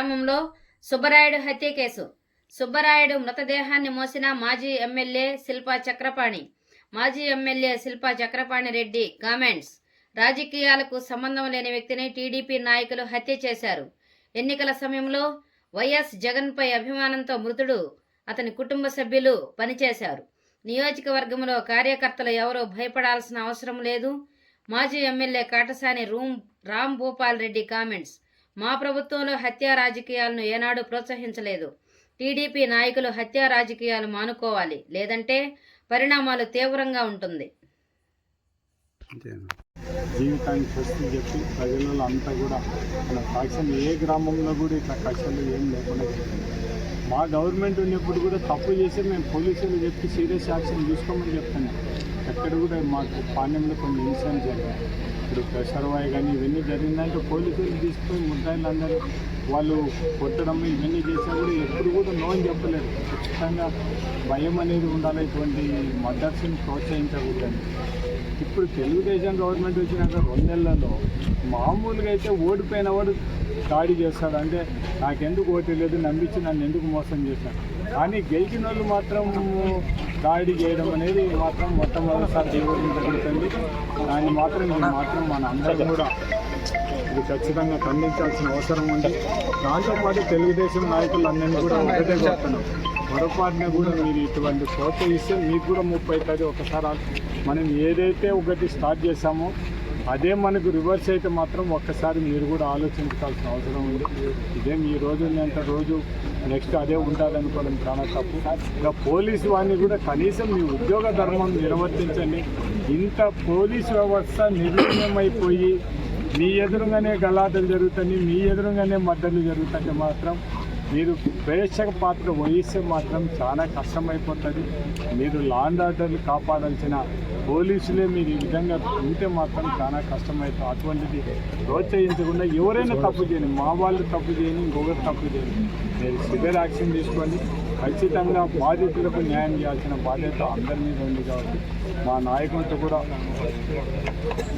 గ్రామంలో సుబ్బరాయుడు హత్య కేసు. సుబ్బరాయుడు మృతదేహాన్ని మోసిన మాజీ ఎమ్మెల్యే శిల్పా చక్రపాణి. మాజీ ఎమ్మెల్యే శిల్పా చక్రపాణి రెడ్డి కామెంట్స్. రాజకీయాలకు సంబంధం లేని వ్యక్తిని టీడీపీ నాయకులు హత్య చేశారు. ఎన్నికల సమయంలో వైఎస్ జగన్పై అభిమానంతో మృతుడు అతని కుటుంబ సభ్యులు పనిచేశారు. నియోజకవర్గంలో కార్యకర్తలు ఎవరూ భయపడాల్సిన అవసరం లేదు. మాజీ ఎమ్మెల్యే కాటసాని రూమ్ రామ్ భూపాల్ రెడ్డి కామెంట్స్. మా ప్రభుత్వంలో హత్యా రాజకీయాలను ఏనాడు ప్రోత్సహించలేదు. టీడీపీ నాయకులు హత్యా రాజకీయాలు మానుకోవాలి. లేదంటే పరిణామాలు తీవ్రంగా ఉంటుంది. జీవితానికి స్వస్తి చెప్పి ప్రజలలో అంతా కూడా మన కక్షలు ఏ గ్రామంలో కూడా ఇట్లా కక్షలు ఏం లేకుండా మా గవర్నమెంట్ ఉన్నప్పుడు కూడా తప్పు చేసి మేము పోలీసులు చెప్పి సీరియస్ యాక్షన్ తీసుకోమని చెప్తున్నాం ఎక్కడ కూడా మాకు పాండ్యంలో కొన్ని ఇన్సిడెంట్ జరిగాయి. ఇప్పుడు ప్రెషర్ వాయ్ కానీ ఇవన్నీ జరిగిందంటే పోలీసులు తీసుకొని ముద్దాయిలందరూ వాళ్ళు కొట్టడం ఇవన్నీ చేసినా కూడా ఎప్పుడు కూడా నో అని చెప్పలేదు ఖచ్చితంగా భయం అనేది ఉండాలి ఇటువంటి మదర్స్ని ప్రోత్సహించకూడదని. ఇప్పుడు తెలుగుదేశం గవర్నమెంట్ వచ్చినాక రెండు నెలల్లో మామూలుగా అయితే ఓడిపోయిన వాడు దాడి చేస్తాడు. అంటే నాకెందుకు ఓటు లేదు నమ్మించి నన్ను ఎందుకు మోసం చేశాడు కానీ గెలిచిన వాళ్ళు మాత్రం దాడి చేయడం అనేది మాత్రం మొట్టమొదటిసారి చేయడం జరుగుతుంది దాన్ని మాత్రం ఇది మాత్రం మన అందరం కూడా ఇది ఖచ్చితంగా ఖండించాల్సిన అవసరం ఉంది. దాంతోపాటు తెలుగుదేశం నాయకులు అందరినీ కూడా ఒకటే చెప్తున్నాం పొరపాటున కూడా మీరు ఇటువంటి ప్రోత్సహిస్తే మీకు కూడా ముప్పై అవుతుంది ఒకసారి మనం ఏదైతే ఒకటి స్టార్ట్ చేశామో అదే మనకు రివర్స్ అయితే మాత్రం ఒక్కసారి మీరు కూడా ఆలోచించాల్సిన అవసరం ఉంది. ఇదేం ఈ రోజు ఉన్నంత రోజు నెక్స్ట్ అదే ఉంటుంది అనుకోవడం చాలా తప్పు. ఇంకా పోలీసు వారిని కూడా కనీసం మీ ఉద్యోగ ధర్మం నిర్వర్తించండి. ఇంత పోలీసు వ్యవస్థ నిర్వీర్యమైపోయి మీ ఎదురుగానే గలాటలు జరుగుతాయి మీ ఎదురుగానే మద్దతులు జరుగుతుంటే మాత్రం మీరు ప్రేక్షక పాత్ర వహిస్తే మాత్రం చాలా కష్టమైపోతుంది. మీరు లాండ్ ఆర్డర్లు కాపాడాల్సిన పోలీసులే మీరు ఈ విధంగా ఉంటే మాత్రం చాలా కష్టమవుతుంది అటువంటిది ప్రోత్సహించకుండా ఎవరైనా తప్పు చేయని మా వాళ్ళు తప్పు చేయని ఇంకొకరు తప్పు చేయని మీరు సివియర్ యాక్షన్ తీసుకోండి. ఖచ్చితంగా బాధితులకు న్యాయం చేయాల్సిన బాధ్యత అందరి మీద ఉంది కాబట్టి మా నాయకులతో కూడా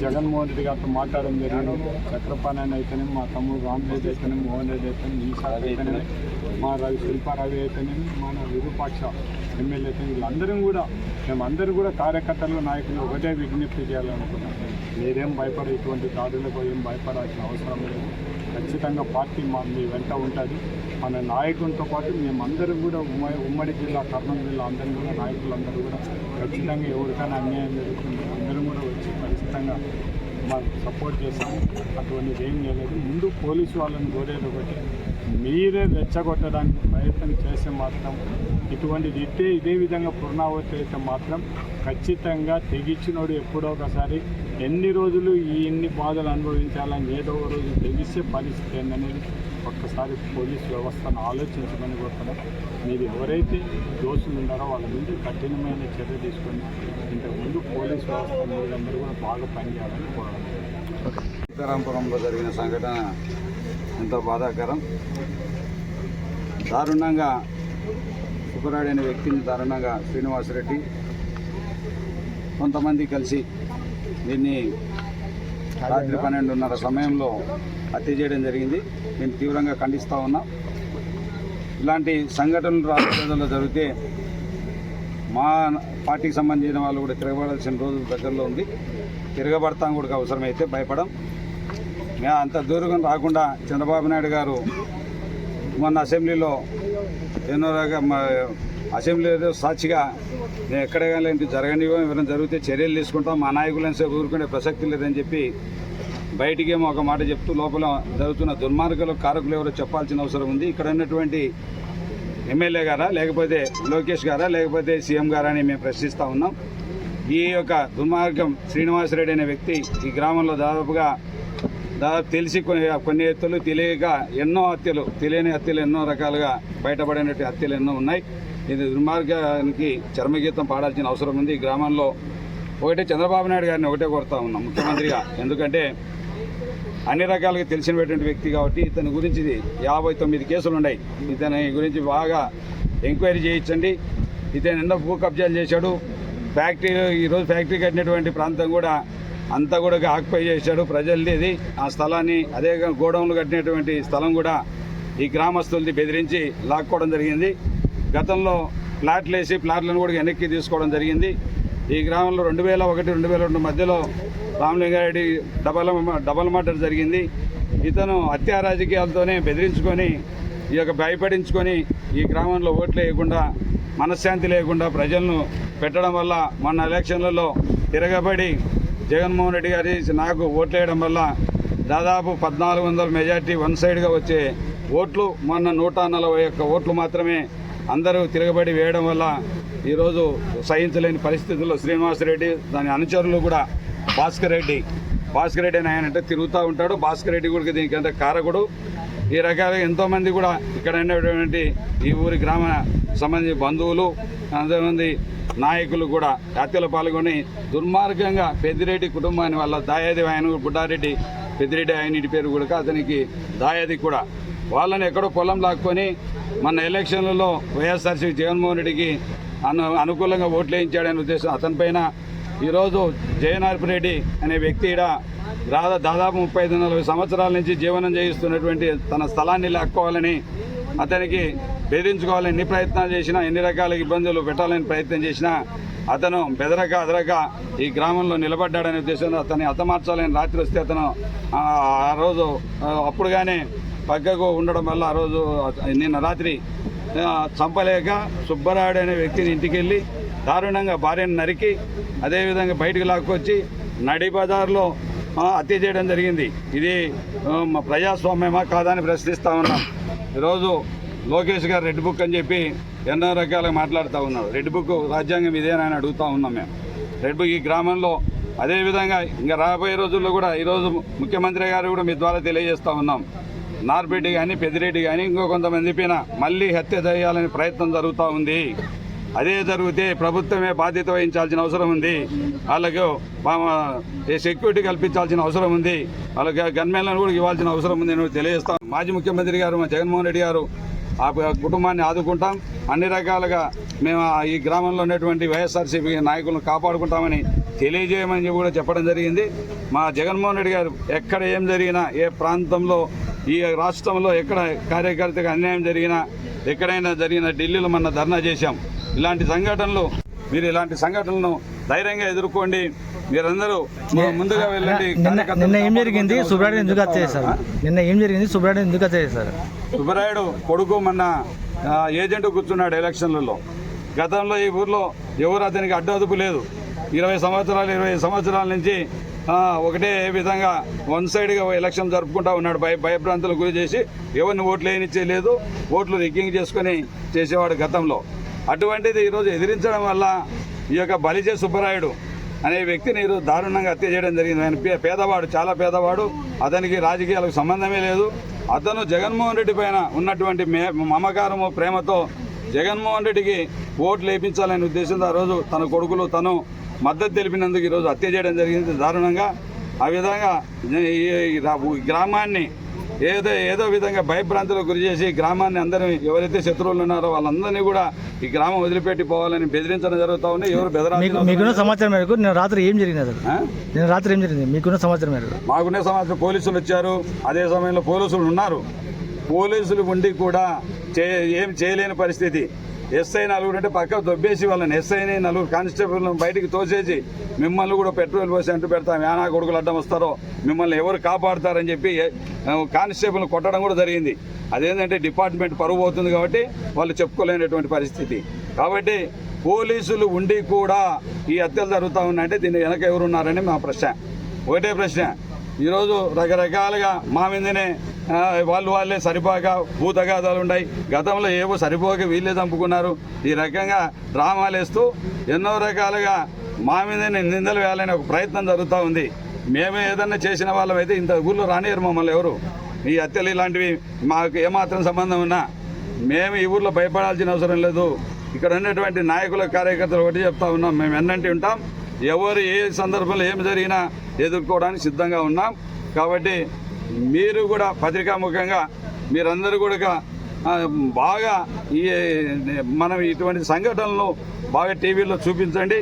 జగన్మోహన్ రెడ్డి గారితో మాట్లాడడం జరిగింది. చక్రపాణి అయితేనే మా తమ్ముడు రామ్రెడ్డి అయితేనే మోహన్ రెడ్డి అయితేనే ఈశా అయితేనే మా రవి శిల్పారావి అయితేనే మన విరూపాక్ష ఎమ్మెల్యే అయితే వీళ్ళందరం కూడా మేమందరూ కూడా కార్యకర్తలు నాయకులు ఒకటే విజ్ఞప్తి చేయాలనుకున్నాం మీరేం భయపడ ఇటువంటి దాడులకు ఏం భయపడాల్సిన అవసరం లేదు. ఖచ్చితంగా పార్టీ మా మీ వెంట ఉంటుంది. మన నాయకులతో పాటు మేమందరం కూడా ఉమ్మ ఉమ్మడి జిల్లా కర్నూలు జిల్లా అందరం కూడా నాయకులందరూ కూడా ఖచ్చితంగా ఎవరికైనా అన్యాయం జరుగుతుంది. అందరం కూడా వచ్చి ఖచ్చితంగా మనం సపోర్ట్ చేస్తాము. అటువంటిది ఏం చేయలేదు ముందు పోలీసు వాళ్ళని కోరేది ఒకటి మీరే రెచ్చగొట్టడానికి ప్రయత్నం చేస్తే మాత్రం ఇటువంటిది ఇట్టే ఇదే విధంగా పునరావృతి అయితే మాత్రం ఖచ్చితంగా తెగించినోడు ఎప్పుడో ఒకసారి ఎన్ని రోజులు ఈ ఎన్ని బాధలు అనుభవించాలని ఏదో ఒక రోజు తెలిసే పరిస్థితి ఏందనేది ఒక్కసారి పోలీస్ వ్యవస్థను ఆలోచించమని కూడా మీరు ఎవరైతే దోషులు ఉన్నారో వాళ్ళ మీద కఠినమైన చర్య తీసుకొని ఇంతకుముందు పోలీస్ వ్యవస్థ మీరందరూ కూడా బాగా పనిచేయాలని కోరడం సీతారాంపురంలో జరిగిన సంఘటన ఎంతో బాధాకరం. దారుణంగా సుబ్బరాయుడు వ్యక్తిని దారుణంగా శ్రీనివాసరెడ్డి కొంతమంది కలిసి దీన్ని రాత్రి పన్నెండున్నర సమయంలో హత్య చేయడం జరిగింది. మేము తీవ్రంగా ఖండిస్తూ ఉన్నాం. ఇలాంటి సంఘటనలు రాష్ట్రంలో జరిగితే మా పార్టీకి సంబంధించిన వాళ్ళు కూడా తిరగబడాల్సిన రోజు దగ్గరలో ఉంది. తిరగబడతాం కూడా అవసరమైతే భయపడం. మేము అంత దూరం రాకుండా చంద్రబాబు నాయుడు గారు మొన్న అసెంబ్లీలో ఎన్నో రకాల మా అసెంబ్లీలో సాక్షిగా నేను ఎక్కడ ఇలాంటి జరగనివ్వం ఎవరైనా జరిగితే చర్యలు తీసుకుంటాం. మా నాయకులను ఊరుకునే ప్రసక్తి లేదని చెప్పి బయటికేమో ఒక మాట చెప్తూ లోపల జరుగుతున్న దుర్మార్గులు కారకులు ఎవరో చెప్పాల్సిన అవసరం ఉంది. ఇక్కడ ఉన్నటువంటి ఎమ్మెల్యే గారా లేకపోతే లోకేష్ గారా లేకపోతే సీఎం గారా అని మేము ప్రశ్నిస్తూ ఉన్నాం. ఈ యొక్క దుర్మార్గం శ్రీనివాసరెడ్డి అనే వ్యక్తి ఈ గ్రామంలో దాదాపుగా దాదాపు తెలిసి కొన్ని కొన్ని హత్యలు తెలియక ఎన్నో హత్యలు తెలియని హత్యలు ఎన్నో రకాలుగా బయటపడినటువంటి హత్యలు ఎన్నో ఉన్నాయి. ఇది దుర్మార్గానికి చర్మగీతం పాడాల్సిన అవసరం ఉంది. ఈ గ్రామంలో ఒకటే చంద్రబాబు నాయుడు గారిని ఒకటే కోరుతా ఉన్నాం ముఖ్యమంత్రిగా. ఎందుకంటే అన్ని రకాలుగా తెలిసినటువంటి వ్యక్తి కాబట్టి ఇతని గురించి యాభై తొమ్మిది కేసులు ఉన్నాయి. ఇతని గురించి బాగా ఎంక్వైరీ చేయించండి. ఇతను ఎన్నో భూ కబ్జాలు చేశాడు. ఫ్యాక్టరీ ఈరోజు ఫ్యాక్టరీ కట్టినటువంటి ప్రాంతం కూడా అంతా కూడా ఆక్యుపై చేశాడు. ప్రజలది ఆ స్థలాన్ని అదే గోడౌన్లు కట్టినటువంటి స్థలం కూడా ఈ గ్రామస్తుల్ని బెదిరించి లాక్కోవడం జరిగింది. గతంలో ప్లాట్లు వేసి ప్లాట్లను కూడా వెనక్కి తీసుకోవడం జరిగింది. ఈ గ్రామంలో రెండు వేల ఒకటి రెండు వేల రెండు మధ్యలో రామలింగారెడ్డి డబల్ డబల్ మర్డర్ జరిగింది. ఇతను హత్యా రాజకీయాలతోనే బెదిరించుకొని ఈ యొక్క భయపడించుకొని ఈ గ్రామంలో ఓట్లు వేయకుండా మనశ్శాంతి లేకుండా ప్రజలను పెట్టడం వల్ల మొన్న ఎలక్షన్లలో తిరగబడి జగన్మోహన్ రెడ్డి గారి నాకు ఓట్లు వేయడం వల్ల దాదాపు పద్నాలుగు వందల మెజార్టీ వన్ సైడ్గా వచ్చే ఓట్లు మొన్న నూట నలభై ఒక్క ఓట్లు మాత్రమే అందరూ తిరగబడి వేయడం వల్ల ఈరోజు సహించలేని పరిస్థితుల్లో శ్రీనివాసరెడ్డి దాని అనుచరులు కూడా భాస్కర్ రెడ్డి. భాస్కర్ రెడ్డి అని ఆయన అంటే తిరుగుతూ ఉంటాడు. భాస్కర్ రెడ్డి కూడా దీనికి అంటే కారకుడు. ఈ రకాలుగా ఎంతోమంది కూడా ఇక్కడ ఉన్నటువంటి ఈ ఊరి గ్రామ సంబంధించిన బంధువులు అంతమంది నాయకులు కూడా హత్యలో పాల్గొని దుర్మార్గంగా పెద్దిరెడ్డి కుటుంబాన్ని వల్ల దాయాది ఆయన బుడ్డారెడ్డి పెద్దిరెడ్డి ఆయన ఇంటి పేరు కూడా అతనికి దాయాది కూడా వాళ్ళని ఎక్కడో పొలం లాక్కొని మన ఎలక్షన్లలో వైఎస్ఆర్సీ జగన్మోహన్ రెడ్డికి అను అనుకూలంగా ఓట్లు వేయించాడనే ఉద్దేశం అతనిపైన ఈరోజు జయనార్పు రెడ్డి అనే వ్యక్తి ఈడ రాదా దాదాపు ముప్పై ఐదు నలభై సంవత్సరాల నుంచి జీవనం చేయిస్తున్నటువంటి తన స్థలాన్ని లాక్కోవాలని అతనికి బెదిరించుకోవాలని ఎన్ని ప్రయత్నాలు చేసినా ఎన్ని రకాల ఇబ్బందులు పెట్టాలని ప్రయత్నం చేసినా అతను బెదరక అదరక ఈ గ్రామంలో నిలబడ్డాడనే ఉద్దేశంతో అతన్ని హతమార్చాలని రాత్రి వస్తే అతను ఆ రోజు అప్పుడుగానే పక్కకు ఉండడం వల్ల ఆ రోజు నిన్న రాత్రి చంపలేక సుబ్బరాయుడు అనే వ్యక్తిని ఇంటికి వెళ్ళి దారుణంగా భార్యను నరికి అదేవిధంగా బయటకు లాక్కొచ్చి నడి బజార్లో హత్య చేయడం జరిగింది. ఇది మా ప్రజాస్వామ్యమా కాదా అని ప్రశ్నిస్తా ఉన్నాం. ఈరోజు లోకేష్ గారు రెడ్ బుక్ అని చెప్పి ఎన్నో రకాలుగా మాట్లాడుతూ ఉన్నారు. రెడ్ బుక్ రాజ్యాంగం ఇదేనా అని అడుగుతా ఉన్నాం మేము. రెడ్ బుక్ ఈ గ్రామంలో అదేవిధంగా ఇంకా రాబోయే రోజుల్లో కూడా ఈరోజు ముఖ్యమంత్రి గారు కూడా మీ ద్వారా తెలియజేస్తూ ఉన్నాం. నార్బిడ్డి కానీ పెద్దిరెడ్డి కానీ ఇంకో కొంతమంది పైన మళ్ళీ హత్య చేయాలని ప్రయత్నం జరుగుతూ ఉంది. అదే జరిగితే ప్రభుత్వమే బాధ్యత వహించాల్సిన అవసరం ఉంది. వాళ్ళకు సెక్యూరిటీ కల్పించాల్సిన అవసరం ఉంది. వాళ్ళకి గన్మెన్లను కూడా ఇవ్వాల్సిన అవసరం ఉంది అని తెలియజేస్తాం మాజీ ముఖ్యమంత్రి గారు మా జగన్మోహన్ రెడ్డి గారు ఆ కుటుంబాన్ని ఆదుకుంటాం. అన్ని రకాలుగా మేము ఆ ఈ గ్రామంలో ఉన్నటువంటి వైఎస్ఆర్సీపీ నాయకులను కాపాడుకుంటామని తెలియజేయమని కూడా చెప్పడం జరిగింది. మా జగన్మోహన్ రెడ్డి గారు ఎక్కడ ఏం జరిగినా ఏ ప్రాంతంలో ఈ రాష్ట్రంలో ఎక్కడ కార్యకర్తకు అన్యాయం జరిగినా ఎక్కడైనా జరిగిన ఢిల్లీలో మన ధర్నా చేశాం. ఇలాంటి సంఘటనలు మీరు ఇలాంటి సంఘటనలను ధైర్యంగా ఎదుర్కోండి. మీరందరూ ముందుగా వెళ్ళండి. నిన్న ఏం జరిగింది? సుబ్రాయుడు ఎందుకు చేశారు? నిన్న ఏం జరిగింది? సుబ్రాయుడు ఎందుకు చేశారు? సుబ్బరాయుడు కొడుకు మొన్న ఆ, ఏజెంట్ కూర్చున్నాడు ఎలక్షన్లలో. గతంలో ఈ ఊర్లో ఎవరు అతనికి అడ్డదుపు లేదు. ఇరవై సంవత్సరాలు ఇరవై సంవత్సరాల నుంచి ఒకటే విధంగా వన్ సైడ్గా ఎలక్షన్ జరుపుకుంటా ఉన్నాడు. భయ భయభ్రాంతులకు గురి చేసి ఎవరిని ఓట్లు వేయనిచ్చే లేదు ఓట్లు రిగ్గింగ్ చేసుకొని చేసేవాడు గతంలో. అటువంటిది ఈరోజు ఎదిరించడం వల్ల ఈ యొక్క బలిజే సుబ్బరాయుడు అనే వ్యక్తిని ఈరోజు దారుణంగా హత్య చేయడం జరిగింది. ఆయన పే- పేదవాడు చాలా పేదవాడు. అతనికి రాజకీయాలకు సంబంధమే లేదు. అతను జగన్మోహన్ రెడ్డి పైన ఉన్నటువంటి మే మమకారము ప్రేమతో జగన్మోహన్ రెడ్డికి ఓట్లు వేయించాలనే ఉద్దేశంతో ఆ రోజు తన కొడుకులు తను మద్దతు తెలిపినందుకు ఈరోజు హత్య చేయడం జరిగింది. దారుణంగా ఆ విధంగా ఈ గ్రామాన్ని ఏదో ఏదో విధంగా భయభ్రాంతులకు గురి చేసి గ్రామాన్ని అందరినీ ఎవరైతే శత్రువులు ఉన్నారో వాళ్ళందరినీ కూడా ఈ గ్రామం వదిలిపెట్టి పోవాలని బెదిరించడం జరుగుతూ ఉంది. ఎవరు మీకున్న సమాచారం మేరకు నిన్న రాత్రి ఏం జరిగింది? నిన్న రాత్రి ఏం జరిగింది? మీకున్న సమాచారం మేరకు? మాకునే సమాచారం పోలీసులు వచ్చారు. అదే సమయంలో పోలీసులు ఉన్నారు. పోలీసులు ఉండి కూడా ఏం చేయలేని పరిస్థితి. ఎస్ఐ నలుగురు అంటే పక్క దొబ్బేసి వాళ్ళని ఎస్ఐని నలుగురు కానిస్టేబుల్ని బయటికి తోసేసి మిమ్మల్ని కూడా పెట్రోల్ పోసి అంటూ పెడతాం. ఏనా కొడుకులు అడ్డం వస్తారో మిమ్మల్ని ఎవరు కాపాడుతారని చెప్పి కానిస్టేబుల్ని కానిస్టేబుల్ కొట్టడం కూడా జరిగింది. అదేంటంటే డిపార్ట్మెంట్ పరువు పోతుంది కాబట్టి వాళ్ళు చెప్పుకోలేనటువంటి పరిస్థితి. కాబట్టి పోలీసులు ఉండి కూడా ఈ హత్యలు జరుగుతూ ఉన్నాయంటే దీని వెనక ఎవరున్నారని మా ప్రశ్న. ఒకటే ప్రశ్న. ఈరోజు రకరకాలుగా మా మీదనే వాళ్ళు వాళ్ళే సరిపోక భూతగాదాలు ఉన్నాయి గతంలో ఏవో సరిపోక వీళ్ళే చంపుకున్నారు. ఈ రకంగా డ్రామాలు వేస్తూ ఎన్నో రకాలుగా మా మీదనే నిందలు వేయాలనే ఒక ప్రయత్నం జరుగుతూ ఉంది. మేమే ఏదన్నా చేసిన వాళ్ళమైతే ఇంత ఊళ్ళో రానియరు మమ్మల్ని ఎవరు. ఈ హత్యలు ఇలాంటివి మాకు ఏమాత్రం సంబంధం ఉన్నా మేము ఈ ఊర్లో భయపడాల్సిన అవసరం లేదు. ఇక్కడ ఉన్నటువంటి నాయకుల కార్యకర్తలు ఒకటి చెప్తా ఉన్నాం. మేము ఎన్నంటి ఉంటాం. ఎవరు ఏ సందర్భంలో ఏమి జరిగినా ఎదుర్కోవడానికి సిద్ధంగా ఉన్నాం. కాబట్టి మీరు కూడా పత్రికాముఖంగా మీరందరూ కూడా బాగా ఈ మనం ఇటువంటి సంఘటనలు బాగా టీవీలో చూపించండి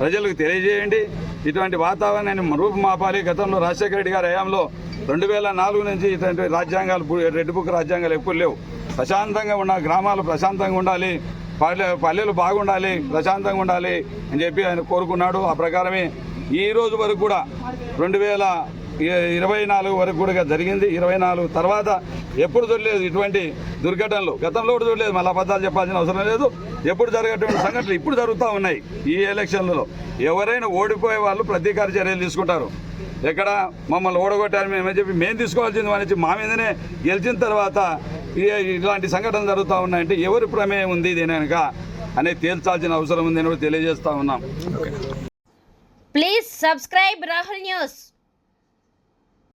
ప్రజలకు తెలియజేయండి. ఇటువంటి వాతావరణాన్ని రూపుమాపాలి. గతంలో రాజశేఖర రెడ్డి గారి హయాంలో రెండు వేల నాలుగు నుంచి ఇటువంటి రాజ్యాంగాలు రెడ్ బుక్ రాజ్యాంగాలు ఎప్పుడు లేవు. ప్రశాంతంగా ఉన్న గ్రామాలు ప్రశాంతంగా ఉండాలి. పల్లె పల్లెలు బాగుండాలి ప్రశాంతంగా ఉండాలి అని చెప్పి ఆయన కోరుకున్నాడు. ఆ ప్రకారమే ఈ రోజు వరకు కూడా రెండు వేల ఇరవై నాలుగు వరకు కూడా జరిగింది. ఇరవై నాలుగు తర్వాత ఎప్పుడు చూడలేదు ఇటువంటి దుర్ఘటనలు. గతంలో కూడా చూడలేదు. మళ్ళీ అబద్ధాలు చెప్పాల్సిన అవసరం లేదు. ఎప్పుడు జరిగేటువంటి సంఘటనలు ఇప్పుడు జరుగుతూ ఉన్నాయి ఈ ఎలక్షన్లలో. ఎవరైనా ఓడిపోయే వాళ్ళు ప్రతీకార చర్యలు తీసుకుంటారు. ఎక్కడ మమ్మల్ని ఓడగొట్టారు మేమని చెప్పి మేము తీసుకోవాల్సింది అని మా మీదనే గెలిచిన తర్వాత ఇలాంటి సంఘటనలు జరుగుతూ ఉన్నాయంటే ఎవరి ప్రమేయం ఉంది దీని వెనుక అనేది తేల్చాల్సిన అవసరం ఉందని కూడా తెలియజేస్తా ఉన్నాం. Please subscribe Rahul news